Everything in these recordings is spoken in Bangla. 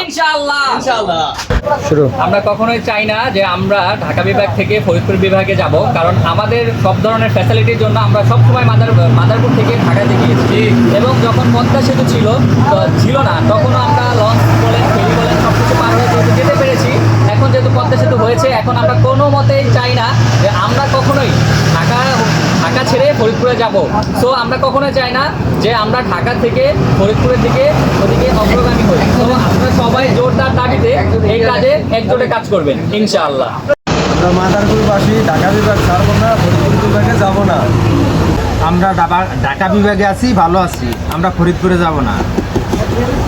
ইনশাআল্লাহ। শুরু। আমরা কখনোই চাই না যে আমরা ঢাকা বিভাগ থেকে ফরিদপুর বিভাগে যাব কারণ আমাদের সব ধরনের ফ্যাসিলিটির জন্য আমরা সবসময় মাদার মাদারপুর থেকে ঢাকাতে গিয়েছি এবং যখন পদ্মা সেতু ছিল ছিল না তখনও আমরা লঞ্চ বলেন ফেরি বলেন সব কিছু পার হয়ে যেতে পেরেছি এখন যেহেতু পদ্মা সেতু হয়েছে এখন আমরা কোনো মতেই চাই না যে আমরা কখনোই ঢাকা ঢাকা ছেড়ে ফরিদপুরে যাব। সো আমরা কখনোই চাই না যে আমরা ঢাকা থেকে ফরিদপুরের দিকে ওদিকে অগ্রগামী হই। তো আপনারা সবাই জোরদার দাবিতে এই কাজে একজোটে কাজ করবেন ইনশাআল্লাহ। আমরা মাদারপুরবাসী ঢাকা বিভাগ ছাড়বো না ফরিদপুর বিভাগে যাব না। আমরা ঢাকা- ঢাকা বিভাগে আছি ভালো আছি। আমরা ফরিদপুরে যাব না।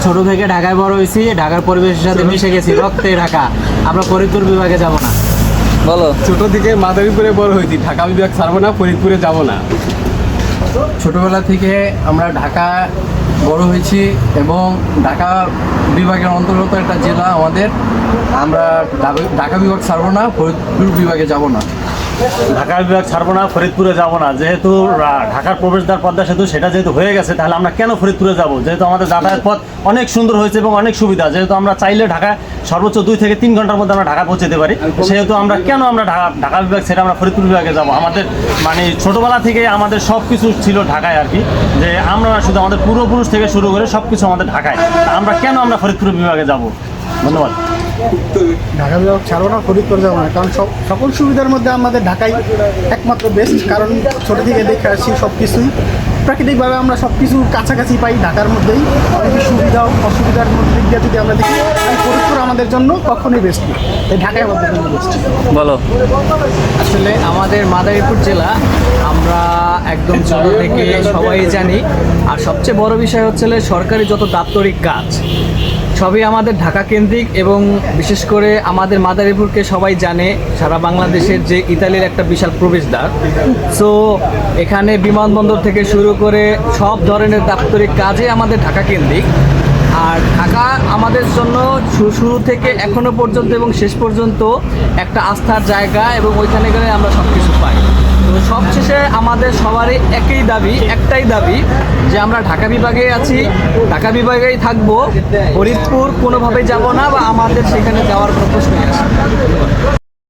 ছোট থেকে ঢাকায় বড় হয়েছি ঢাকার পরিবেশের সাথে মিশে গেছি রক্তে ঢাকা। আমরা ফরিদপুর বিভাগে যাব না। বলো। ছোট থেকে মাদারীপুরে বড় হয়েছি। ঢাকা বিভাগ ছাড়বো না, ফরিদপুরে যাব না। ছোটবেলা থেকে আমরা ঢাকা বড় হয়েছি এবং ঢাকা বিভাগের অন্তর্গত একটা জেলা আমাদের। আমরা ঢাকা- বিভাগ ছাড়বো না, ফরিদপুর বিভাগে যাব না। ঢাকা বিভাগ ছাড়বো না, ফরিদপুরে যাব না। যেহেতু ঢাকার প্রবেশদ্বার পদ্মা সেতু, সেটা যেহেতু হয়ে গেছে, তাহলে আমরা কেন ফরিদপুরে যাব? যেহেতু আমাদের যাতায়াত পথ অনেক সুন্দর হয়েছে এবং অনেক সুবিধা। যেহেতু আমরা চাইলে ঢাকা, সর্বোচ্চ দুই থেকে তিন ঘণ্টার মধ্যে আমরা ঢাকা পৌঁছতে পারি। সেহেতু আমরা কেন আমরা ঢাকা ঢাকা বিভাগ ছেড়ে আমরা ফরিদপুর বিভাগে যাব? আমাদের মানে ছোটোবেলা থেকে আমাদের সব কিছু ছিল ঢাকায় আর কি, যে আমরা শুধু আমাদের পূর্বপুরুষ থেকে শুরু করে সব কিছু আমাদের ঢাকায়। আমরা কেন আমরা ফরিদপুর বিভাগে যাব? ধন্যবাদ। ঢাকা বিভাগ ছাড়বো না ফরিদপুর যাব না। কারণ সব সকল সুবিধার মধ্যে আমাদের ঢাকাই একমাত্র বেস্ট কারণ ছোট থেকে দেখে আসছি সব কিছুই প্রাকৃতিকভাবে আমরা সব কিছু কাছাকাছি পাই ঢাকার মধ্যেই। অনেক সুবিধা অসুবিধার মধ্যে দিক দিয়ে যদি আমরা দেখি তাহলে ফরিদপুর আমাদের জন্য কখনোই বেস্ট না। এই ঢাকাই আমাদের জন্য বেস্ট বলো। আসলে আমাদের মাদারীপুর জেলা আমরা একদম ছোট থেকে সবাই জানি। আর সবচেয়ে বড় বিষয় হচ্ছে সরকারি যত দাপ্তরিক কাজ সবই আমাদের ঢাকা কেন্দ্রিক এবং বিশেষ করে আমাদের মাদারীপুরকে সবাই জানে, সারা বাংলাদেশের যে ইতালির একটা বিশাল প্রবেশদ্বার। সো এখানে বিমানবন্দর থেকে শুরু করে সব ধরনের দাপ্তরিক কাজে আমাদের ঢাকা কেন্দ্রিক। আর ঢাকা আমাদের জন্য শুরু থেকে এখনও পর্যন্ত এবং শেষ পর্যন্ত একটা আস্থার জায়গা এবং ওইখানে গেলে আমরা সব কিছু পাই। সবশেষে আমাদের সবারই একই দাবি, একটাই দাবি যে আমরা ঢাকা বিভাগে আছি ঢাকা বিভাগেই থাকব ফরিদপুর কোনোভাবেই যাব না বা আমাদের সেখানে যাওয়ার কোনো প্রশ্নই আসে।